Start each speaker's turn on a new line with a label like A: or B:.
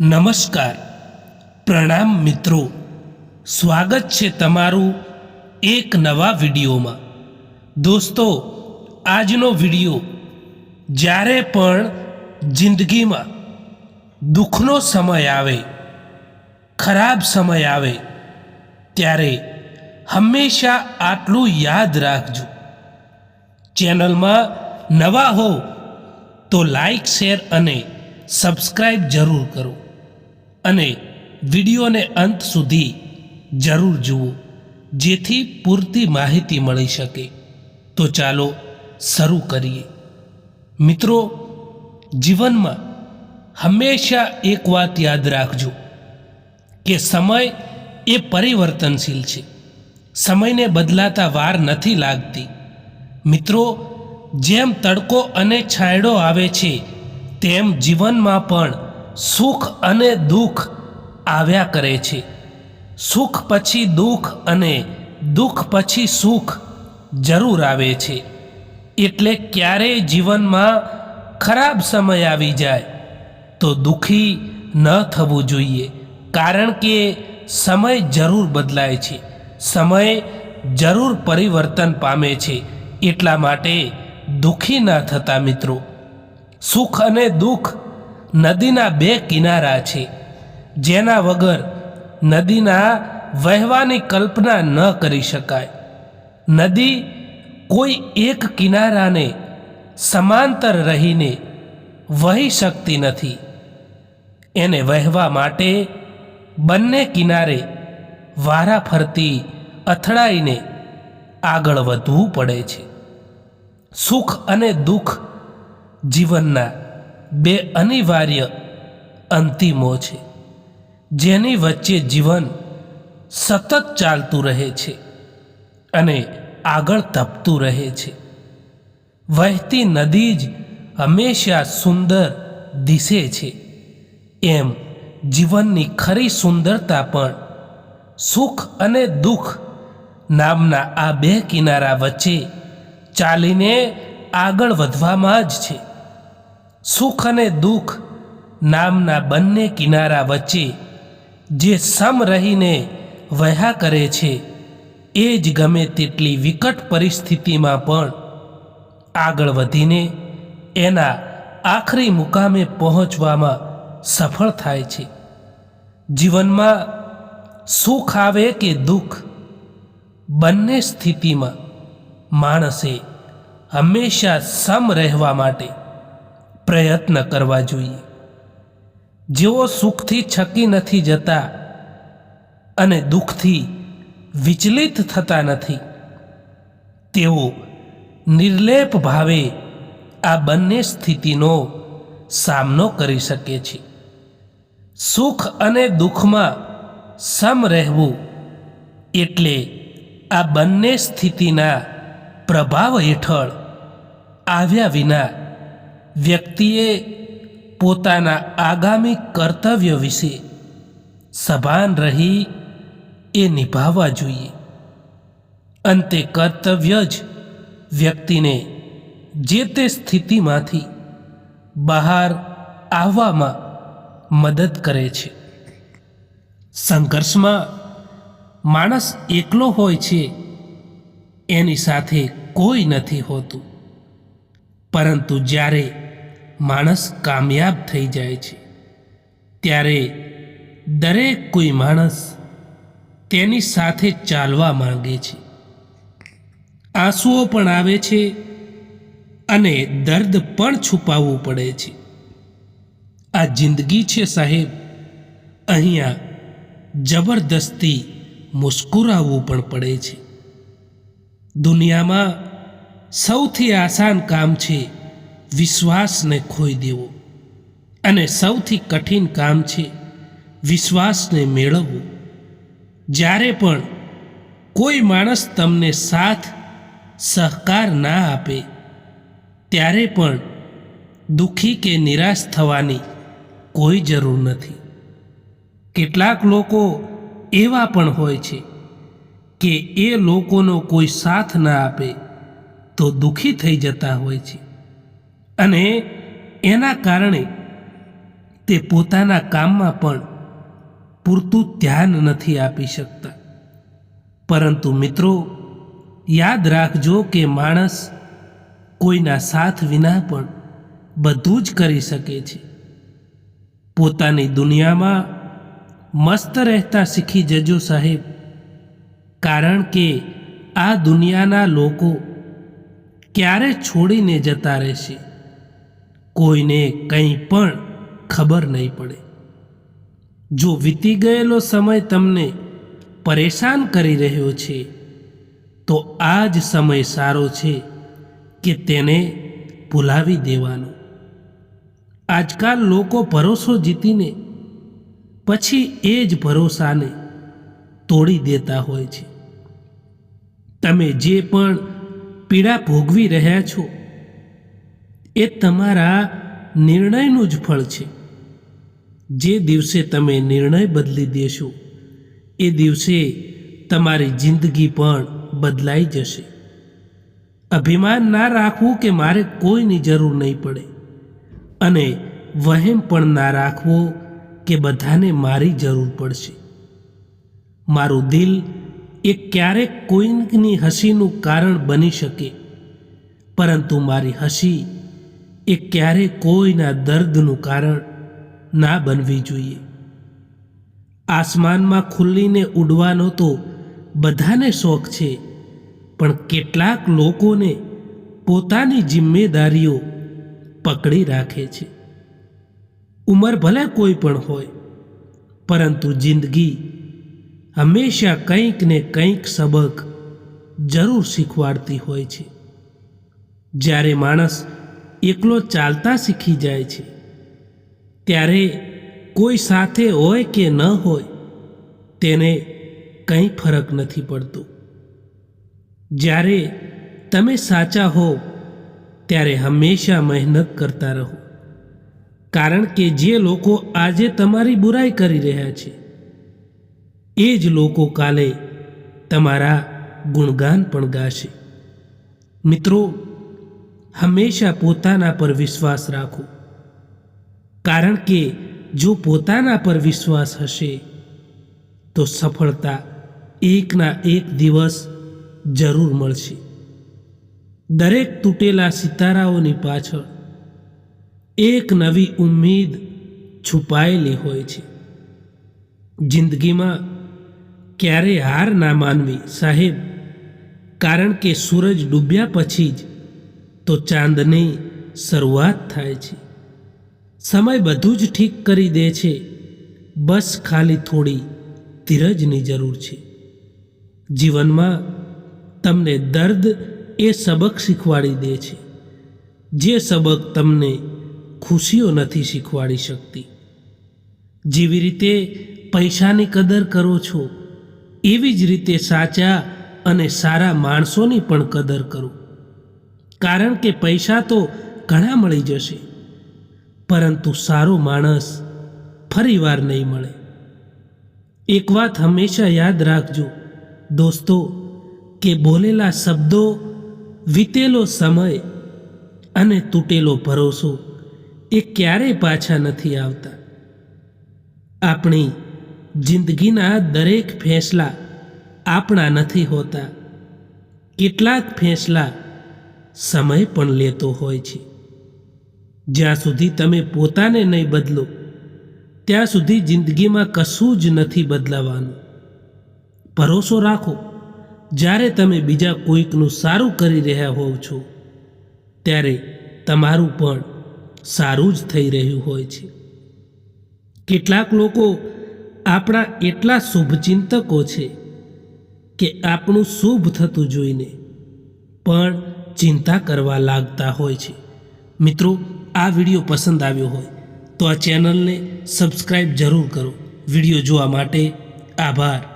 A: નમસ્કાર. પ્રણામ મિત્રો. સ્વાગત છે તમારું એક નવા વિડીયોમાં. દોસ્તો, આજનો વીડિયો જ્યારે પણ જિંદગીમાં દુઃખનો સમય આવે, ખરાબ સમય આવે, ત્યારે હંમેશા આટલું યાદ રાખજો. ચેનલમાં નવા હો તો લાઈક, શેર અને સબસ્ક્રાઈબ જરૂર કરો. અને વિડીયોને અંત સુધી જરૂર જુઓ, જેથી પૂરતી માહિતી મળી શકે. તો ચાલો શરૂ કરીએ. મિત્રો, જીવનમાં હંમેશા એક વાત યાદ રાખજો કે સમય એ પરિવર્તનશીલ છે. સમયને બદલાતા વાર નથી લાગતી. મિત્રો, જેમ તડકો અને છાંયડો આવે છે, તેમ જીવનમાં પણ સુખ અને દુઃખ આવ્યા કરે છે. સુખ પછી દુઃખ અને દુઃખ પછી સુખ જરૂર આવે છે. એટલે ક્યારેય જીવનમાં ખરાબ સમય આવી જાય તો દુઃખી ન થવું જોઈએ. કારણ કે સમય જરૂર બદલાય છે. સમય જરૂર પરિવર્તન પામે છે. એટલા માટે દુઃખી ન થતા મિત્રો. સુખ અને દુઃખ નદીના બે કિનારા છે, જેના વગર નદીના વહેવાની કલ્પના ન કરી શકાય. નદી કોઈ એક કિનારાને સમાંતર રહીને વહી શકતી નથી. એને વહેવા માટે બંને કિનારે વારા ફરતી અથડાઈને આગળ વધવું પડે છે. સુખ અને દુઃખ જીવનના બે અનિવાર્ય અંતિમો છે, જેની વચ્ચે જીવન સતત ચાલતું રહે છે અને આગળ તપતું રહે છે. વહેતી નદી જ હંમેશા સુંદર દિશે છે. એમ જીવનની ખરી સુંદરતા પણ સુખ અને દુઃખ નામના આ બે કિનારા વચ્ચે ચાલીને આગળ વધવામાં જ છે. સુખ અને દુઃખ નામના બંને કિનારા વચ્ચે જે સમ રહીને વહ્યા કરે છે, એ જ ગમે તેટલી વિકટ પરિસ્થિતિમાં પણ આગળ વધીને એના આખરી મુકામે પહોંચવામાં સફળ થાય છે. જીવનમાં સુખ આવે કે દુઃખ, બંને સ્થિતિમાં માણસે હંમેશા સમ રહેવા માટે પ્રયત્ન કરવા જોઈએ. જેઓ સુખથી છકી નથી જતા અને દુઃખથી વિચલિત થતા નથી, તેઓ નિર્લેપ ભાવે આ બંને સ્થિતિનો સામનો કરી શકે છે. સુખ અને દુઃખમાં સમ રહેવું એટલે આ બંને સ્થિતિના પ્રભાવ હેઠળ આવ્યા વિના વ્યક્તિએ પોતાના આગામી કર્તવ્ય વિશે સભાન રહી એ નિભાવવા જોઈએ. અંતે કર્તવ્ય જ વ્યક્તિને જે તે સ્થિતિમાંથી બહાર આવવામાં મદદ કરે છે. સંઘર્ષમાં માણસ એકલો હોય છે એની સાથે કોઈ નથી હોતું. પરંતુ જ્યારે માણસ કામયાબ થઈ જાય છે. ત્યારે દરેક કોઈ માણસ તેની સાથે ચાલવા માંગે છે. આંસુઓ પણ આવે છે અને દર્દ પણ છુપાવવું પડે છે. આ જિંદગી છે સાહેબ. અહીંયા જબરદસ્તી મુસ્કુરાવવું પણ પડે છે. દુનિયામાં સૌથી આસાન કામ છે વિશ્વાસને ખોઈ દેવો. અને સૌથી કઠિન કામ છે વિશ્વાસને મેળવવું. જ્યારે પણ કોઈ માણસ તમને સાથ, સહકાર ના આપે, ત્યારે પણ દુઃખી કે નિરાશ થવાની કોઈ જરૂર નથી. કેટલાક લોકો એવા પણ હોય છે કે એ લોકોનો કોઈ સાથ ના આપે તો દુઃખી થઈ જતા હોય છે. અને એના કારણે તે પોતાના કામમાં પણ પૂરતું ધ્યાન નથી આપી શકતા. પરંતુ મિત્રો, યાદ રાખજો કે માણસ કોઈના સાથ વિના પણ બધું જ કરી શકે છે. પોતાની દુનિયામાં મસ્ત રહેતા શીખી જજો સાહેબ, કારણ કે આ દુનિયાના લોકો ક્યારે છોડીને જતા રહેશે? કોઈને કંઈ પણ ખબર નહીં પડે. જો વીતી ગયેલો સમય તમને પરેશાન કરી રહ્યો છે, તો આ જ સમય સારો છે કે તેને ભૂલાવી દેવાનો. આજકાલ લોકો ભરોસો જીતીને પછી એ જ ભરોસાને તોડી દેતા હોય છે. તમે જે પણ પીડા ભોગવી રહ્યા છો એ તમારા નિર્ણયનું જ ફળ છે. જે દિવસે તમે નિર્ણય બદલી દેશો, એ દિવસે તમારી જિંદગી પણ બદલાઈ જશે. અભિમાન ના રાખવું કે મારે કોઈની જરૂર નહીં પડે, અને વહેમ પણ ના રાખવો કે બધાને મારી જરૂર પડશે. મારું દિલ એ ક્યારેક કોઈની હસીનું કારણ બની શકે, પરંતુ મારી હસી એ ક્યારેય કોઈના દર્દનું કારણ ના બનવી જોઈએ. આસમાનમાં ખુલ્લીને ઉડવાનો તો બધાને શોખ છે, પણ કેટલાક લોકોને પોતાની જિમ્મેદારીઓ પકડી રાખે છે. ઉંમર ભલે કોઈ પણ હોય, પરંતુ જિંદગી હંમેશા કંઈક ને કંઈક સબક જરૂર શીખવાડતી હોય છે. જ્યારે માણસ એકલો ચાલતા શીખી જાય છે. ત્યારે કોઈ સાથે હોય કે ન હોય, તેને કંઈ ફરક નથી પડતો. જ્યારે તમે સાચા હો, ત્યારે હંમેશા મહેનત કરતા રહો. કારણ કે જે લોકો આજે તમારી બુરાઈ કરી રહ્યા છે, એ જ લોકો કાલે તમારા ગુણગાન પણ ગાશે. મિત્રો હંમેશા પોતાના પર વિશ્વાસ રાખો. કારણ કે જો પોતાના પર વિશ્વાસ હશે, તો સફળતા એકના એક દિવસ જરૂર મળશે. દરેક તૂટેલા સિતારાઓની પાછળ એક નવી ઉમ્મીદ છુપાયેલી હોય છે. જિંદગીમાં ક્યારે હાર ના માનવી સાહેબ, કારણ કે સૂરજ ડૂબ્યા પછી જ તો ચાંદની શરૂઆત થાય છે. સમય બધું જ ઠીક કરી દે છે. બસ ખાલી થોડી ધીરજની જરૂર છે. જીવનમાં તમને દર્દ એ સબક શીખવાડી દે છે. જે સબક તમને ખુશીઓ નથી શીખવાડી શકતી. જેવી રીતે પૈસાની કદર કરો છો, એવી જ રીતે સાચા અને સારા માણસોની પણ કદર કરો. કારણ કે પૈસા તો ઘણા મળી જશે. પરંતુ સારો માણસ ફરીવાર નહીં મળે. એક વાત હંમેશા યાદ રાખજો, દોસ્તો, કે બોલેલા શબ્દો વીતેલો સમય અને તૂટેલો ભરોસો એ ક્યારેય પાછા નથી આવતા. આપણી જિંદગીના દરેક ફેંસલા આપણા નથી હોતા. કેટલાક ફેંસલા સમય પણ લેતો હોય છે. જ્યાં સુધી તમે પોતાને નહીં બદલો, ત્યાં સુધી જિંદગીમાં કશું જ નથી બદલાવાનું. ભરોસો રાખો, જ્યારે તમે બીજા કોઈકનું સારું કરી રહ્યા હોવ છો, ત્યારે તમારું પણ સારું જ થઈ રહ્યું હોય છે. કેટલાક લોકો આપણા એટલા શુભચિંતકો છે કે આપણું શુભ થતું જોઈને, પણ ચિંતા કરવા લાગતા હોય છે. મિત્રો, આ વીડિયો પસંદ આવ્યો હોય તો આ ચેનલને સબસ્ક્રાઈબ જરૂર કરો. વીડિયો જોવા માટે આભાર.